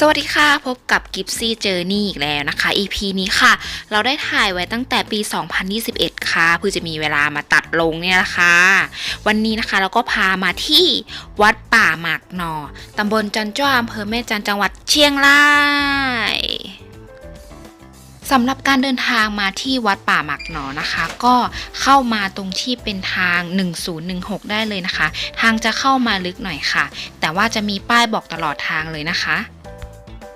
สวัสดีค่ะพบกับกิฟซี่เจอร์นี่อีกแล้วนะคะ EP นี้ค่ะ เราได้ถ่ายไว้ตั้งแต่ปี 2021 ค่ะเพื่อจะมีเวลามาตัดลงเนี่ยแหละคะ วันนี้นะคะเราก็พามาที่วัดป่าหมากหนอตำบลจันจ้าอำเภอแม่จันจังหวัดเชียงรายสำหรับการเดินทางมาที่วัดป่าหมากหนอนะคะ ก็เข้ามาตรงที่เป็นทาง 1016 ได้เลยนะคะ ทางจะเข้ามาลึกหน่อยค่ะ แต่ว่าจะมีป้ายบอกตลอดทางเลยนะคะ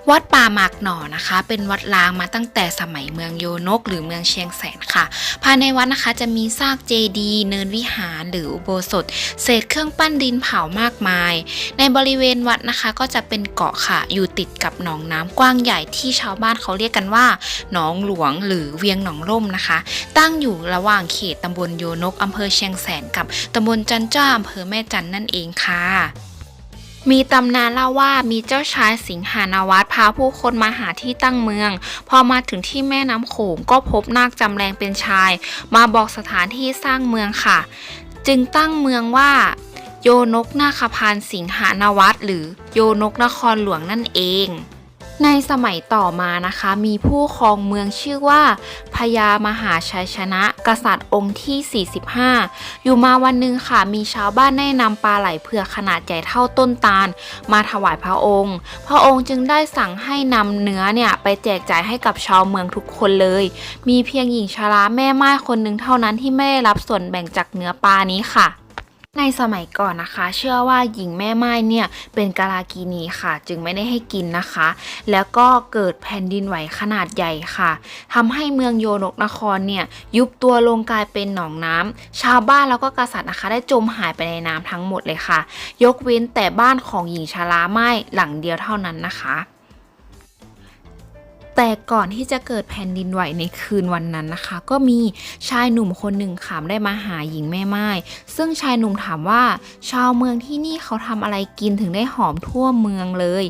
วัดป่าหมากหน่อนะคะ เป็นวัดล้างมาตั้งแต่สมัยเมืองโยนก หรือเมืองเชียงแสนค่ะ ภายในวัดนะคะจะมีซากเจดีย์เนินวิหารหรืออุโบสถ เศษเครื่องปั้นดินเผามากมาย ในบริเวณวัดนะคะก็จะเป็นเกาะค่ะ อยู่ติดกับหนองน้ำกว้างใหญ่ที่ชาวบ้านเขาเรียกกันว่าหนองหลวงหรือเวียงหนองร่มนะคะ ตั้งอยู่ระหว่างเขตตำบลโยนกอำเภอเชียงแสนกับตำบลจันจ้าอำเภอแม่จันนั่นเองค่ะ มีตำนานเล่าว่ามีเจ้าชายสิงหานวัตพาผู้คนมาหาที่ตั้งเมือง พอมาถึงที่แม่น้ำโขงก็พบนาคจำแรงเป็นชาย มาบอกสถานที่สร้างเมืองค่ะ จึงตั้งเมืองว่า โยนกนาคพานสิงหานวัตหรือโยนกนครหลวงนั่นเอง ในสมัยต่อมานะคะ มีผู้ครองเมืองชื่อว่าพญามหาชัยชนะ กษัตริย์องค์ที่ 45 อยู่มาวันหนึ่งค่ะ มีชาวบ้านได้นำปลาไหลเผือกขนาดใหญ่เท่าต้นตาล มาถวายพระองค์ พระองค์จึงได้สั่งให้นำเนื้อเนี่ยไปแจกจ่ายให้กับชาวเมืองทุกคนเลย มีเพียงหญิงชราแม่ไม้คนหนึ่งเท่านั้นที่ไม่ได้รับส่วนแบ่งจากเนื้อปลานี้ค่ะ ในสมัยก่อนนะคะ เชื่อว่าหญิงแม่ไม้เนี่ยเป็นกาลากีนีค่ะ จึงไม่ได้ให้กินนะคะ แล้วก็เกิดแผ่นดินไหวขนาดใหญ่ค่ะทำให้เมืองโยนกนครเนี่ยยุบตัวลงกลายเป็นหนองน้ำชาวบ้านแล้วก็กษัตริย์นะคะ ได้จมหายไปในน้ำทั้งหมดเลยค่ะ ยกเว้นแต่บ้านของหญิงชราไม้หลังเดียวเท่านั้นนะคะ แต่ก่อนที่จะเกิดแผ่นดินไหวในคืนวันนั้นนะคะ ก็มีชายหนุ่มคนหนึ่งขามได้มาหาหญิงแม่ไม้ซึ่งชายหนุ่มถามว่า ชาวเมืองที่นี่เขาทำอะไรกินถึงได้หอมทั่วเมืองเลย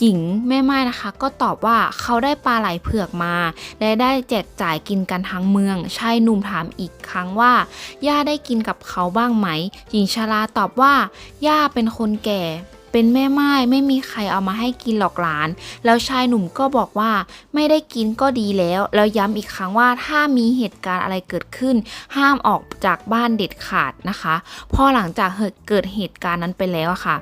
หญิงแม่ไม้นะคะ ก็ตอบว่าเขาได้ปลาไหลเผือกมาและได้แจกจ่ายกินกันทั้งเมือง ชายหนุ่มถามอีกครั้งว่าย่าได้กินกับเขาบ้างไหม หญิงชราตอบว่าย่าเป็นคนแก่ เป็นแม่ไม้ไม่มีใครเอามาให้กินหรอกหลาน แล้วชายหนุ่มก็บอกว่าไม่ได้กินก็ดีแล้ว แล้วย้ำอีกครั้งว่าถ้ามีเหตุการณ์อะไรเกิดขึ้น ห้ามออกจากบ้านเด็ดขาดนะคะ พอหลังจากเกิดเหตุการณ์นั้นไปแล้วอะค่ะ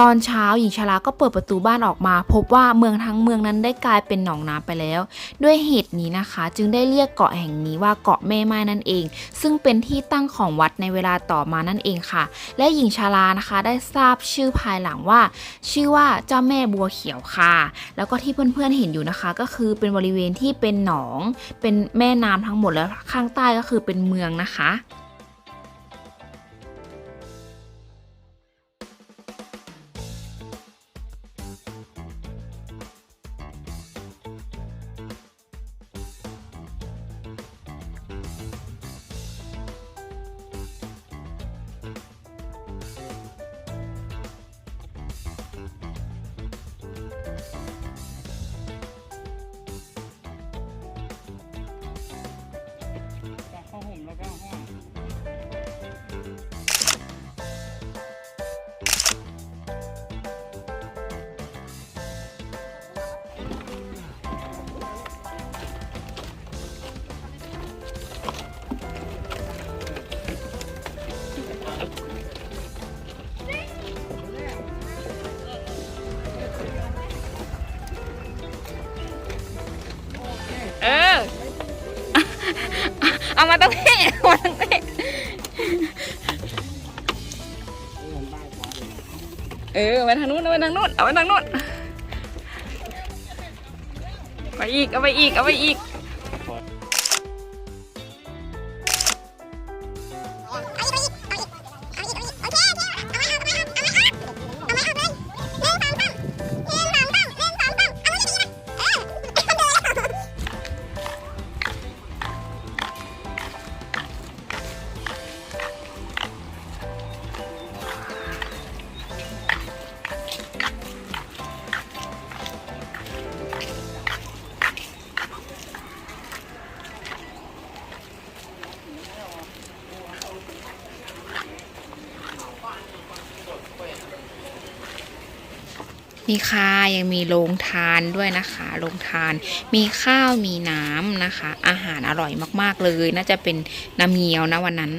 ตอนเช้าหญิงชราก็เปิดประตูบ้านออกมา พบว่าเมืองทั้งเมืองนั้นได้กลายเป็นหนองน้ำไปแล้ว ด้วยเหตุนี้นะคะ จึงได้เรียกเกาะแห่งนี้ว่าเกาะแม่ไม้นั่นเอง ซึ่งเป็นที่ตั้งของวัดในเวลาต่อมานั่นเองค่ะ และหญิงชรานะคะได้ทราบชื่อภายหลังว่า ชื่อว่าเจ้าแม่บัวเขียวค่ะ แล้วก็ที่เพื่อนๆเห็นอยู่นะคะ ก็คือเป็นบริเวณที่เป็นหนอง เป็นแม่น้ำทั้งหมดแล้วข้างใต้ก็คือเป็นเมืองนะคะ เออไปทางนู้นเอาไปทางนู้นเอาไปทางนู้นไปอีกเอาไปอีกเอาไปอีก นี่ค่ะยังมีโรงทานด้วยนะคะโรงทาน มีข้าวมีน้ำนะคะ อาหารอร่อยมากๆเลย น่าจะเป็นน้ำเงี้ยวนะวันนั้น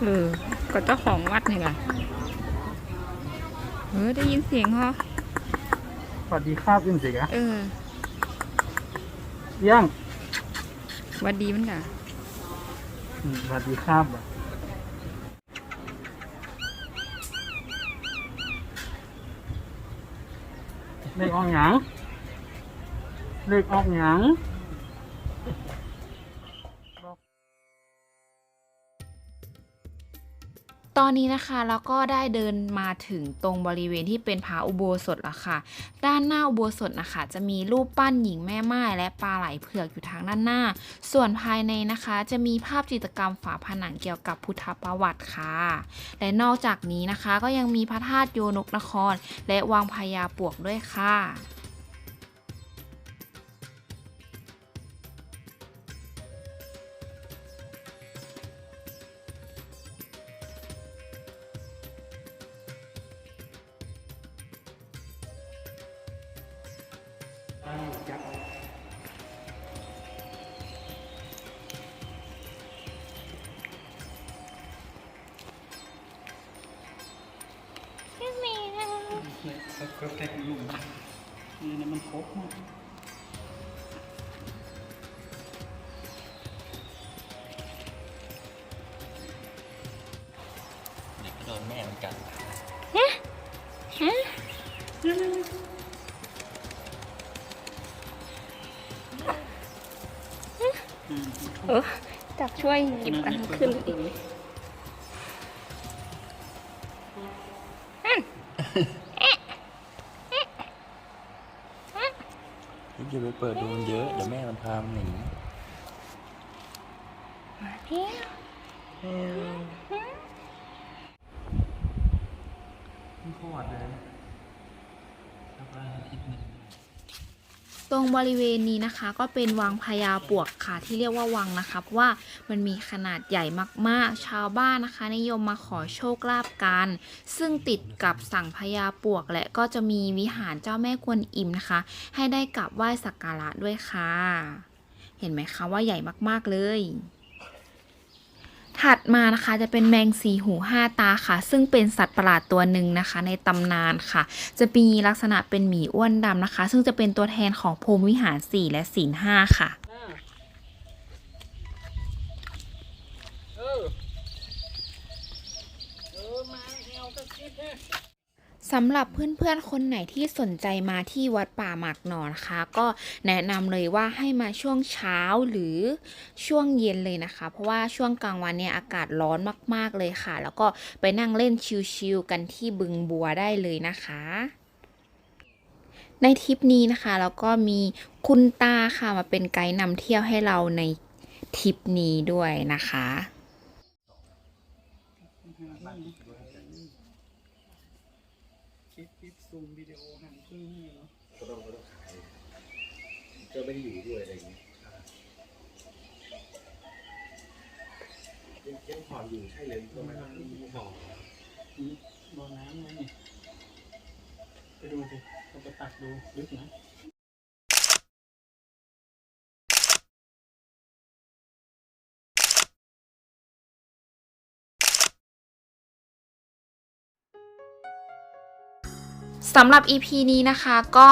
เออ เจ้าของวัดนี่แหละเออได้ยินเสียงเหรอสวัสดีครับยินสิกะเออย่างวัดดีมันกะอืมสวัสดีครับอะเลขออกหยังเลขออกหยัง ตอนนี้นะคะเราก็ได้เดินมาถึงตรงบริเวณที่เป็นพระอุโบสถแล้วค่ะ ด้านหน้าอุโบสถนะคะ จะมีรูปปั้นหญิงแม่ไม้และปลาไหลเผือกอยู่ทางด้านหน้า ส่วนภายในนะคะ จะมีภาพจิตรกรรมฝาผนังเกี่ยวกับพุทธประวัติค่ะ และนอกจากนี้นะคะก็ยังมีพระธาตุโยนกนคร และวังพญาปวกด้วยค่ะ ก็แตกลุ่มนี่นะมันครบมากเด็กก็โดนแม่เหมือนกันเออจับช่วยหยิบอันขึ้นอีกอย่าไปเปิดดูมันเยอะ เดี๋ยวแม่มันพามันหนีมันขวดเลยสักอาทิตย์หนึ่ง ตรงบริเวณนี้นะคะก็เป็นวังพญาปวกค่ะที่เรียกว่าวังนะคะเพราะว่ามันมีขนาดใหญ่มากๆ ชาวบ้านนะคะ นิยมมาขอโชคลาภกัน ซึ่งติดกับสั่งพญาปวก และก็จะมีวิหารเจ้าแม่กวนอิมนะคะ ให้ได้กราบไหว้สักการะด้วยค่ะ เห็นไหมคะว่าใหญ่มากๆเลย ถัดมานะคะจะเป็นแมงสีหูห้าตาค่ะ ซึ่งเป็นสัตว์ประหลาดตัวหนึ่งนะคะ ในตำนานค่ะ จะมีลักษณะเป็นหมีอ้วนดำนะคะ ซึ่งจะเป็นตัวแทนของพรมวิหาร4และศีลห้าค่ะเออเออมาเอากระซิบเนี่ย สำหรับเพื่อนๆ คนไหนที่สนใจมาที่วัดป่าหมากหนอนะคะ ก็แนะนำเลยว่าให้มาช่วงเช้าหรือช่วงเย็นเลยนะคะ เพราะว่าช่วงกลางวันเนี่ยอากาศร้อนมากๆเลยค่ะ แล้วก็ไปนั่งเล่นชิลๆกันที่บึงบัวได้เลยนะคะในทริปนี้นะคะแล้วก็มีคุณตาค่ะมาเป็นไกด์นำเที่ยวให้เราในทริปนี้ด้วยนะคะ คลิปคลิปซูมวิดีโอหันครึ่งให้เนาะ ก็ต้องก็ต้องขาย ก็ไม่ได้อยู่ด้วยอะไรอย่างเงี้ยยังยังผ่อนอยู่ใช่เลยก็ไม่ต้องผ่อนอืมบ่อน้ำไงนี่ไปดูสิเราไปตักดูลึกนะสำหรับ EP นี้นะคะก็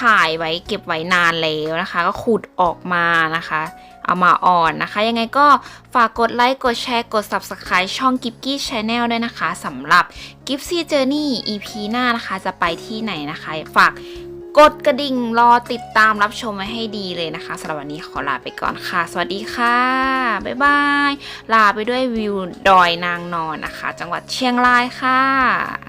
ถ่ายไว้เก็บไว้นานแล้วนะคะ ก็ขุดออกมานะคะ เอามาอ่อนนะคะ ยังไงก็ฝากกดไลค์ กดแชร์ กด Subscribe ช่อง g i b กี้ Channel ด้วยนะคะสำหรับ g i p s y Journey EP หน้านะคะ จะไปที่ไหนนะคะ ฝากกดกระดิ่งรอติดตามรับชมไว้ให้ดีเลยนะคะสำหรับวันนี้ขอลาไปก่อนค่ะ สวัสดีค่ะ บ๊ายบาย ลาไปด้วยวิวดอยนางนอนนะคะ จังหวัดเชียงรายค่ะ